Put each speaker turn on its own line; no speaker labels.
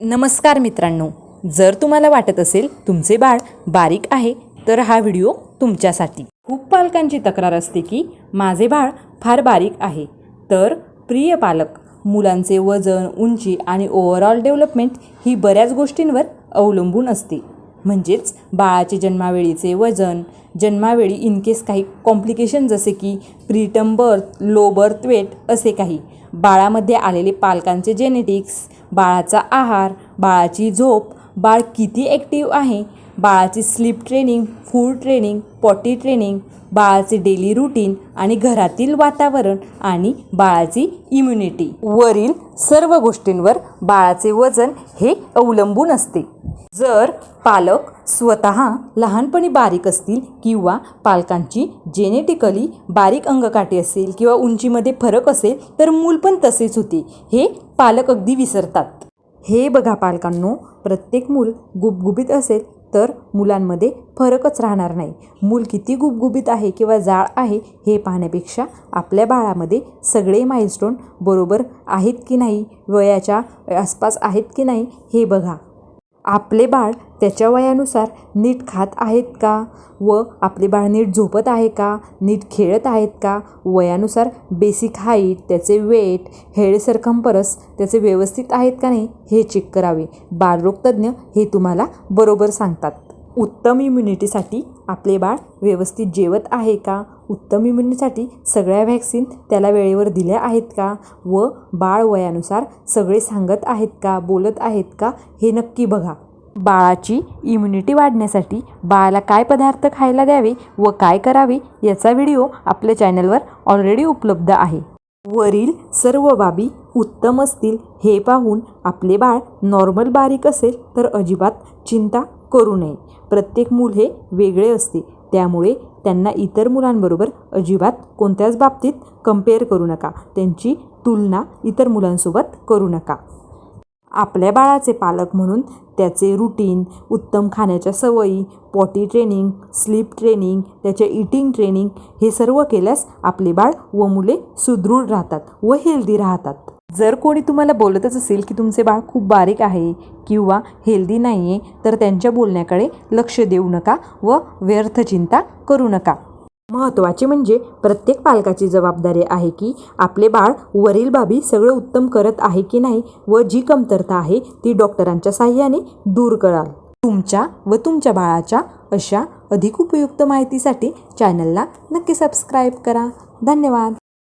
नमस्कार मित्रांनो. जर तुम्हाला वाटत असेल तुमचे बाळ बारीक आहे तर हा व्हिडिओ तुमच्यासाठी. खूप पालकांची तक्रार असते की माझे बाळ फार बारीक आहे. तर प्रिय पालक मुलांचे वजन उंची आणि ओव्हरऑल डेव्हलपमेंट ही बऱ्याच गोष्टींवर अवलंबून असते. म्हणजेच बाळाचे जन्मावेळीचे वजन जन्मावेळी इनकेस काही कॉम्प्लिकेशन जसे की preterm birth low birth weight असे काही. बाळामध्ये आलेले पालकांचे जेनेटिक्स बाळाचा आहार बाळाची झोप बाळ किती ॲक्टिव्ह आहे बाळाची sleep training food training potty training बाळाचे डेली रुटीन आणि घरातील वातावरण आणि बाळाची इम्युनिटी वरील सर्व गोष्टींवर बाळाचे वजन हे अवलंबून असते. जर पालक स्वतः लहानपणी बारीक असतील किंवा पालकांची जेनेटिकली बारीक अंगकाठी असेल किंवा उंचीमध्ये फरक असेल तर मूल पण तसेच होते. हे पालक अगदी विसरतात. हे बघा पालकांनो प्रत्येक मूल गुबगुबीत असेल तर मुलांमध्ये फरकच राहणार नाही. मूल किती गुबगुबीत आहे किंवा जाळ आहे हे पाहण्यापेक्षा आपल्या बाळामध्ये सगळे माइलस्टोन बरोबर आहेत की नाही? वयाच्या आसपास आहेत की नाही? हे बघा. आपले बाळ त्याच्या वयानुसार नीट खात आहेत का? व आपले बाळ नीट झोपत आहे का? नीट खेळत आहेत का? वयानुसार बेसिक हाईट त्याचे वेट हेड सरकम्परस त्याचे व्यवस्थित आहेत का नाही हे चेक करावे. बालरोगतज्ञ हे तुम्हाला बरोबर सांगतात. उत्तम इम्युनिटीसाठी आपले बाळ व्यवस्थित जेवत आहे का? उत्तम इम्युनिटीसाठी सगळ्या व्हॅक्सिन त्याला वेळेवर दिल्या आहेत का? व बाळ वयानुसार सगळे सांगत आहेत का? बोलत आहेत का? हे नक्की बघा. बाळाची इम्युनिटी वाढण्यासाठी बाळाला काय पदार्थ खायला द्यावे व काय करावे याचा व्हिडिओ आपल्या चॅनलवर ऑलरेडी उपलब्ध आहे. वरील सर्व बाबी उत्तम असतील हे पाहून आपले बाळ नॉर्मल बारीक असेल तर अजिबात चिंता करू नये. प्रत्येक मूल हे वेगळे असते. त्यामुळे त्यांना इतर मुलांबरोबर अजिबात कोणत्याच बाबतीत कंपेअर करू नका. त्यांची तुलना इतर मुलांसोबत करू नका. आपल्या बाळाचे पालक म्हणून त्याचे रुटीन उत्तम खाण्याच्या सवयी पॉटी ट्रेनिंग स्लीप ट्रेनिंग त्याचे इटिंग ट्रेनिंग हे सर्व केल्यास आपले बाळ व मुले सुदृढ राहतात व हेल्दी राहतात. जर कोणी तुम्हाला बोलतच असेल की तुमचे बाळ खूप बारीक आहे किंवा हेल्दी नाही आहे तर त्यांच्या बोलण्याकडे लक्ष देऊ नका व व्यर्थ चिंता करू नका. महत्त्वाचे म्हणजे प्रत्येक पालकाची जबाबदारी आहे की आपले बाळ वरील बाबी सगळं उत्तम करत आहे की नाही व जी कमतरता आहे ती डॉक्टरांच्या साह्याने दूर कराल. तुमच्या व तुमच्या बाळाच्या अशा अधिक उपयुक्त माहितीसाठी चॅनलला नक्की सबस्क्राईब करा. धन्यवाद.